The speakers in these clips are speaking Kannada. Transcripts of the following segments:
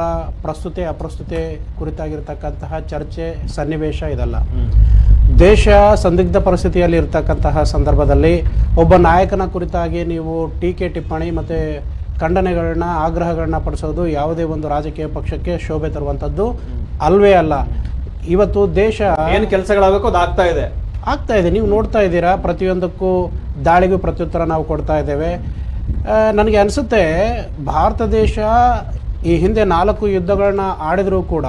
ಅವರ ಪ್ರಸ್ತುತಿ ಅಪ್ರಸ್ತುತಿ ಕುರಿತಾಗಿರ್ತಕ್ಕಂತಹ ಚರ್ಚೆ ಸನ್ನಿವೇಶ ಇದಲ್ಲ. ದೇಶ ಸಂದಿಗ್ಧ ಪರಿಸ್ಥಿತಿಯಲ್ಲಿ ಇರ್ತಕ್ಕಂತಹ ಸಂದರ್ಭದಲ್ಲಿ ಒಬ್ಬ ನಾಯಕನ ಕುರಿತಾಗಿ ನೀವು ಟೀಕೆ ಟಿಪ್ಪಣಿ ಮತ್ತು ಖಂಡನೆಗಳನ್ನ ಆಗ್ರಹಗಳನ್ನ ಪಡಿಸೋದು ಯಾವುದೇ ಒಂದು ರಾಜಕೀಯ ಪಕ್ಷಕ್ಕೆ ಶೋಭೆ ತರುವಂಥದ್ದು ಅಲ್ವೇ ಅಲ್ಲ. ಇವತ್ತು ದೇಶ ಏನು ಕೆಲಸಗಳಾಗಬೇಕು ಅದು ಆಗ್ತಾ ಇದೆ. ಆಗ್ತಾ ಇದೆ. ನೀವು ನೋಡ್ತಾ ಇದ್ದೀರಾ? ಪ್ರತಿಯೊಂದಕ್ಕೂ ದಾಳಿಗೂ ಪ್ರತ್ಯುತ್ತರ ನಾವು ಕೊಡ್ತಾ ಇದ್ದೇವೆ. ನನಗೆ ಅನಿಸುತ್ತೆ ಭಾರತ ದೇಶ ಈ ಹಿಂದೆ ನಾಲ್ಕು ಯುದ್ಧಗಳನ್ನ ಆಡಿದರೂ ಕೂಡ,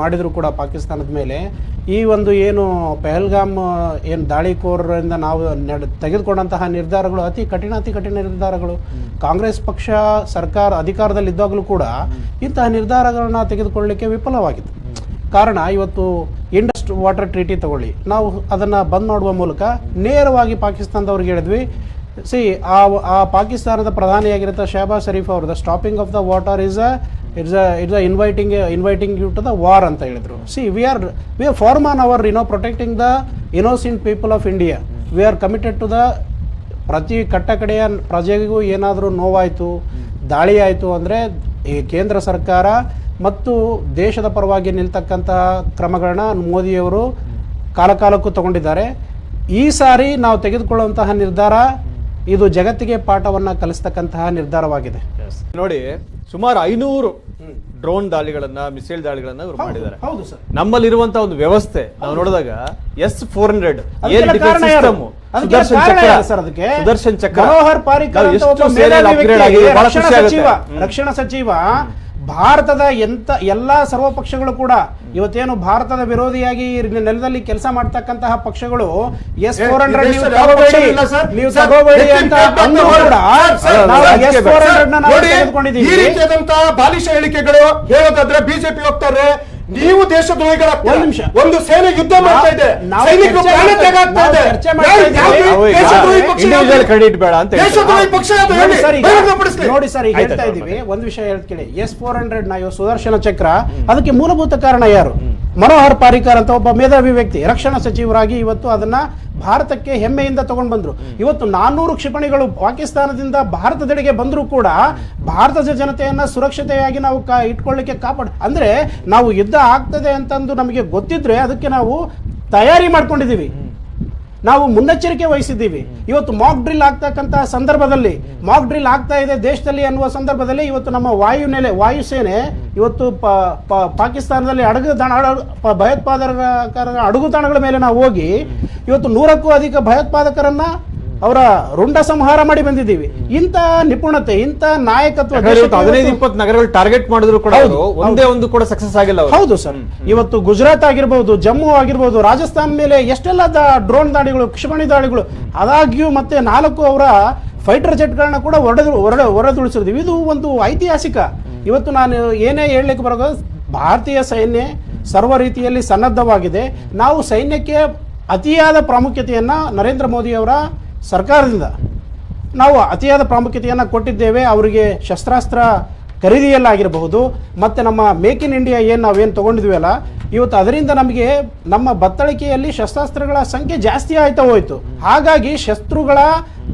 ಮಾಡಿದರೂ ಕೂಡ ಪಾಕಿಸ್ತಾನದ ಮೇಲೆ, ಈ ಒಂದು ಏನು ಪೆಹಲ್ಗಾಮ್, ಏನು ದಾಳಿಕೋರರಿಂದ ನಾವು ತೆಗೆದುಕೊಂಡಂತಹ ನಿರ್ಧಾರಗಳು ಅತಿ ಕಠಿಣ ಅತಿ ಕಠಿಣ ನಿರ್ಧಾರಗಳು. ಕಾಂಗ್ರೆಸ್ ಪಕ್ಷ, ಸರ್ಕಾರ ಅಧಿಕಾರದಲ್ಲಿದ್ದಾಗಲೂ ಕೂಡ ಇಂತಹ ನಿರ್ಧಾರಗಳನ್ನ ತೆಗೆದುಕೊಳ್ಳಲಿಕ್ಕೆ ವಿಫಲವಾಗಿತ್ತು. ಕಾರಣ ಇವತ್ತು ಇಂಡಸ್ಟ್ ವಾಟರ್ ಟ್ರೀಟಿ ತಗೊಳ್ಳಿ. ನಾವು ಅದನ್ನು ಬಂದ್ ಮಾಡುವ ಮೂಲಕ ನೇರವಾಗಿ ಪಾಕಿಸ್ತಾನದವ್ರಿಗೆ ಹೇಳಿದ್ವಿ ಸಿ ಆ ಆ ಪಾಕಿಸ್ತಾನದ ಪ್ರಧಾನಿಯಾಗಿರುತ್ತೆ ಶಹಬಾಜ್ ಶರೀಫ್ ಅವರು the stopping of the water is uh it's uh it's uh inviting inviting you to the war ಅಂತ ಹೇಳಿದರು. See we are we are firm on our you know protecting the innocent people of India we are committed to the ಪ್ರತಿ ಕಟ್ಟ ಕಡೆಯ ಪ್ರಜೆಗೂ ಏನಾದರೂ ನೋವಾಯಿತು, ದಾಳಿ ಆಯಿತು ಅಂದರೆ ಈ ಕೇಂದ್ರ ಸರ್ಕಾರ ಮತ್ತು ದೇಶದ ಪರವಾಗಿ ನಿಲ್ತಕ್ಕಂತಹ ಕ್ರಮಗಳನ್ನ ಮೋದಿಯವರು ಕಾಲಕಾಲಕ್ಕೂ ತಗೊಂಡಿದ್ದಾರೆ. ಈ ಸಾರಿ ನಾವು ತೆಗೆದುಕೊಳ್ಳುವಂತಹ ನಿರ್ಧಾರ ಇದು ಜಗತ್ತಿಗೆ ಪಾಠವನ್ನ ಕಲಿಸ್ತಕ್ಕಂತಹ ನಿರ್ಧಾರವಾಗಿದೆ. ನೋಡಿ ಸುಮಾರು ಐನೂರು ಡ್ರೋನ್ ದಾಳಿಗಳನ್ನ ಮಿಸೈಲ್ ದಾಳಿಗಳನ್ನ ಇವರು ಮಾಡಿದ್ದಾರೆ. ಹೌದು ಸರ್. ನಮ್ಮಲ್ಲಿರುವಂತಹ ಒಂದು ವ್ಯವಸ್ಥೆ ನಾವು ನೋಡಿದಾಗ ಎಸ್ ಫೋರ್ ಹಂಡ್ರೆಡ್? ಸುದರ್ಶನ್ ಚಕ್ರ. ಸರ್ ಅದಕ್ಕೆ? ಸುದರ್ಶನ್ ಚಕ್ರ. ಎಷ್ಟು ಆಗಿದೆ, ಬಹಳ ಖುಷಿ ಆಗುತ್ತೆ. ಸಚಿವ ರಕ್ಷಣಾ ಸಚಿವ ಭಾರತದ ಎಂತ ಎಲ್ಲ ಸರ್ವ ಪಕ್ಷಗಳು ಕೂಡ ಇವತ್ತೇನು ಭಾರತದ ವಿರೋಧಿಯಾಗಿ ನೆಲದಲ್ಲಿ ಕೆಲಸ ಮಾಡ್ತಕ್ಕಂತಹ ಪಕ್ಷಗಳು ಎಸ್ ಫೋರ್ ಹಂಡ್ರೆಡ್ ನೀವು ತಗೋಬೇಡಿ. ಅಂತ ಹಂಡ್ರೆಡ್ ಈ ತೆಗೆದುಕೊಂಡಿದ್ದೀವಿ. ರೀತಿಯಾದಂತಹ ಬಾಲಿಶ ಹೇಳಿಕೆಗಳು ಹೇಳೋದಾದ್ರೆ ಬಿಜೆಪಿ ಹೋಗ್ತಾರೆ ನೀವು ದೇಶದ್ರೋಹಿಗಳ ಒಂದ್ ನಿಮಿಷ. ಒಂದು ಸೇನೆ ಯುದ್ಧ ಮಾಡ್ತಾ ಇದೆ. ಸೈನಿಕರು ಪ್ರಾಣ ತ್ಯಾಗ ಆಗ್ತಾ ದೇಶದ್ರೋಹಿ ಪಕ್ಷ ಬೇಡ ಅಂತ. ದೇಶದ್ರೋಹಿ ಪಕ್ಷ ನೋಡಿ ಹೇಳಿ ಸರ್ ಈಗ- ನೋಡಿ ಸರ್ ಈಗ ಹೇಳ್ತಾ ಇದ್ದೀವಿ. ಇದೀವಿ ಒಂದು ವಿಷಯ ಹೇಳ್ತೀನಿ ಕೇಳಿ. ಎಸ್ ಫೋರ್ ಹಂಡ್ರೆಡ್ನ ಇವಾಗ ಸುದರ್ಶನ ಚಕ್ರ ಅದಕ್ಕೆ ಮೂಲಭೂತ ಕಾರಣ ಯಾರು? ಮನೋಹರ್ ಪಾರಿಕರ್ ಅಂತ ಒಬ್ಬ ಮೇಧಾವಿ ವ್ಯಕ್ತಿ ರಕ್ಷಣಾ ಸಚಿವರಾಗಿ ಇವತ್ತು ಅದನ್ನ ಭಾರತಕ್ಕೆ ಹೆಮ್ಮೆಯಿಂದ ತಗೊಂಡು ಬಂದ್ರು. ಇವತ್ತು ನಾನ್ನೂರು ಕ್ಷಿಪಣಿಗಳು ಪಾಕಿಸ್ತಾನದಿಂದ ಭಾರತದೆಡೆಗೆ ಬಂದರೂ ಕೂಡ ಭಾರತದ ಜನತೆಯನ್ನ ಸುರಕ್ಷತೆಯಾಗಿ ನಾವು ಕಾ ಇಟ್ಕೊಳ್ಳಿಕ್ಕೆ ಕಾಪಾಡ, ಅಂದ್ರೆ ನಾವು ಯುದ್ಧ ಆಗ್ತದೆ ಅಂತಂದು ನಮಗೆ ಗೊತ್ತಿದ್ರೆ ಅದಕ್ಕೆ ನಾವು ತಯಾರಿ ಮಾಡ್ಕೊಂಡಿದ್ದೀವಿ. ನಾವು ಮುನ್ನೆಚ್ಚರಿಕೆ ವಹಿಸಿದ್ದೀವಿ. ಇವತ್ತು ಮಾಕ್ ಡ್ರಿಲ್ ಆಗ್ತಕ್ಕಂತಹ ಸಂದರ್ಭದಲ್ಲಿ ಮಾಕ್ ಡ್ರಿಲ್ ಆಗ್ತಾ ಇದೆ ದೇಶದಲ್ಲಿ ಅನ್ನುವ ಸಂದರ್ಭದಲ್ಲಿ ಇವತ್ತು ನಮ್ಮ ವಾಯುನೆಲೆ ವಾಯುಸೇನೆ ಇವತ್ತು ಪಾಕಿಸ್ತಾನದಲ್ಲಿ ಅಡಗು ತಾಣ ಭಯೋತ್ಪಾದಕರ ಭಯೋತ್ಪಾದಕರ ಅಡುಗುತಾಣಗಳ ಮೇಲೆ ನಾವು ಹೋಗಿ, ಇವತ್ತು ನೂರಕ್ಕೂ ಅಧಿಕ ಭಯೋತ್ಪಾದಕರನ್ನ ಅವರ ರುಂಡ ಸಂಹಾರ ಮಾಡಿ ಬಂದಿದ್ದೀವಿ. ಇಂಥ ನಿಪುಣತೆ ಇಂಥ ನಾಯಕತ್ವ ಹದಿನೈದು ಇಪ್ಪತ್ತು ನಗರಗಳು ಟಾರ್ಗೆಟ್ ಮಾಡಿದ್ರು ಕೂಡ ಅವರು ಒಂದೇ ಒಂದು ಕೂಡ ಸಕ್ಸಸ್ ಆಗಿಲ್ಲ ಅವರು. ಹೌದು ಸರ್. ಇವತ್ತು ಗುಜರಾತ್ ಆಗಿರ್ಬೋದು ಜಮ್ಮು ಆಗಿರ್ಬೋದು ರಾಜಸ್ಥಾನ್ ಮೇಲೆ ಎಷ್ಟೆಲ್ಲ ಡ್ರೋನ್ ದಾಳಿಗಳು ಕ್ಷಿಪಣಿ ದಾಳಿಗಳು ಅದಾಗ್ಯೂ ಮತ್ತೆ ನಾಲ್ಕು ಅವರ ಫೈಟರ್ ಜೆಟ್ಗಳನ್ನ ಕೂಡ ಹೊಡೆದು ಹೊರದುಳಿಸಿದ್ವಿ. ಇದು ಒಂದು ಐತಿಹಾಸಿಕ. ಇವತ್ತು ನಾನು ಏನೇ ಹೇಳಲಿಕ್ಕೆ ಬರೋದು ಭಾರತೀಯ ಸೈನ್ಯ ಸರ್ವ ರೀತಿಯಲ್ಲಿ ಸನ್ನದ್ಧವಾಗಿದೆ. ನಾವು ಸೈನ್ಯಕ್ಕೆ ಅತಿಯಾದ ಪ್ರಾಮುಖ್ಯತೆಯನ್ನು ನರೇಂದ್ರ ಮೋದಿಯವರ ಸರ್ಕಾರದಿಂದ ನಾವು ಅತಿಯಾದ ಪ್ರಾಮುಖ್ಯತೆಯನ್ನು ಕೊಟ್ಟಿದ್ದೇವೆ. ಅವರಿಗೆ ಶಸ್ತ್ರಾಸ್ತ್ರ ಖರೀದಿಯಲ್ಲಾಗಿರಬಹುದು. ಮತ್ತು ನಮ್ಮ ಮೇಕ್ ಇನ್ ಇಂಡಿಯಾ ಏನು ನಾವೇನು ತೊಗೊಂಡಿದ್ವಲ್ಲ ಇವತ್ತು ಅದರಿಂದ ನಮಗೆ ನಮ್ಮ ಬತ್ತಳಿಕೆಯಲ್ಲಿ ಶಸ್ತ್ರಾಸ್ತ್ರಗಳ ಸಂಖ್ಯೆ ಜಾಸ್ತಿ ಆಯ್ತಾ ಹೋಯಿತು. ಹಾಗಾಗಿ ಶಸ್ತ್ರುಗಳ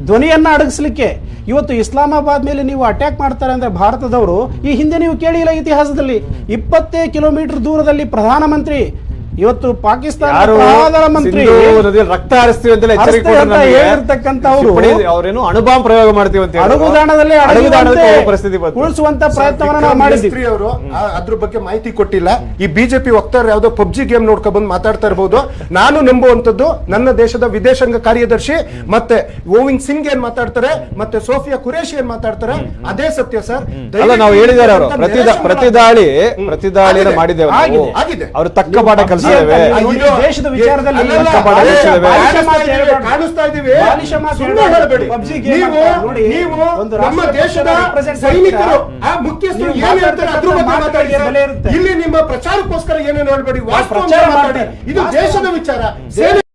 ಧ್ವನಿಯನ್ನ ಅಡಗಿಸ್ಲಿಕ್ಕೆ ಇವತ್ತು ಇಸ್ಲಾಮಾಬಾದ್ ಮೇಲೆ ನೀವು ಅಟ್ಯಾಕ್ ಮಾಡ್ತಾರೆ ಅಂದ್ರೆ ಭಾರತದವರು, ಈ ಹಿಂದೆ ನೀವು ಕೇಳಿಲ್ಲ ಇತಿಹಾಸದಲ್ಲಿ, ಇಪ್ಪತ್ತೇ ಕಿಲೋಮೀಟರ್ ದೂರದಲ್ಲಿ ಪ್ರಧಾನಮಂತ್ರಿ ಇವತ್ತು ಪಾಕಿಸ್ತಾನ ಪ್ರಧಾನಮಂತ್ರಿ ರಕ್ತ ಹರಿಸ್ತೀವಿ ಅಂತ ಕ್ಷಿಪಣಿ ಅವರೇನು ಅಣುಬಾಂಬ್ ಪ್ರಯೋಗ ಮಾಡ್ತೀವಿ ಅಂತ ಪರಿಸ್ಥಿತಿ ಬಂತು. ಉಳಿಸುವಂತ ಪ್ರಯತ್ನವನ್ನ ನಾವು ಮಾಡಿದ್ವಿ ಅವರು ಅದ್ರ ಬಗ್ಗೆ ಮಾಹಿತಿ ಕೊಟ್ಟಿಲ್ಲ. ಈ ಬಿಜೆಪಿ ವಕ್ತಾರ ಯಾವ್ದೋ ಪಬ್ಜಿ ಗೇಮ್ ನೋಡ್ಕೊಂಡ್ ಬಂದು ಮಾತಾಡ್ತಾ ಇರಬಹುದು ನಾನು ನಂಬುವಂತದ್ದು ನನ್ನ ದೇಶದ ವಿದೇಶಾಂಗ ಕಾರ್ಯದರ್ಶಿ ಮತ್ತೆ ಗೋವಿಂದ್ ಸಿಂಗ್ ಏನ್ ಮಾತಾಡ್ತಾರೆ ಮತ್ತೆ ಸೋಫಿಯಾ ಕುರೇಶಿ ಏನ್ ಮಾತಾಡ್ತಾರೆ ಅದೇ ಸತ್ಯ ಸರ್. ಅಲ್ಲ ನಾವು ಹೇಳಿದ್ದಾರೆ ಅವರು. ಪ್ರತಿ ದಾಳಿ ಪ್ರತಿ ದಾಳಿ. ಮಾಡಿದ್ದೇವೆ ಆಗಿದೆ. ಅವರು ತಕ್ಕ ಪಾಠ ನೋಡಿ, ದೇಶದ ವಿಚಾರದಲ್ಲಿ ಕಾಣಿಸ್ತಾ ಇದೀವಿ. ಹೇಳಬೇಡಿ. ನೀವು ನೋಡಿ, ನೀವು ಒಂದು ನಮ್ಮ ದೇಶದ ಸೈನಿಕರು ಆ ಮುಖ್ಯಸ್ಥರು ಏನ್ ಹೇಳ್ತಾರೆ ಅದ್ರ ಬಗ್ಗೆ ಮಾತುಗಳಿಗೆ ಮಾತಾಡಿ ಇಲ್ಲಿ ನಿಮ್ಮ ಪ್ರಚಾರಕ್ಕೋಸ್ಕರ ಏನೇನು ಹೇಳ್ಬೇಡಿ ವಾಸ್ತವ ಪ್ರಚಾರ ಮಾತಾಡಿ. ಇದು ದೇಶದ ವಿಚಾರ. ಸೇನೆ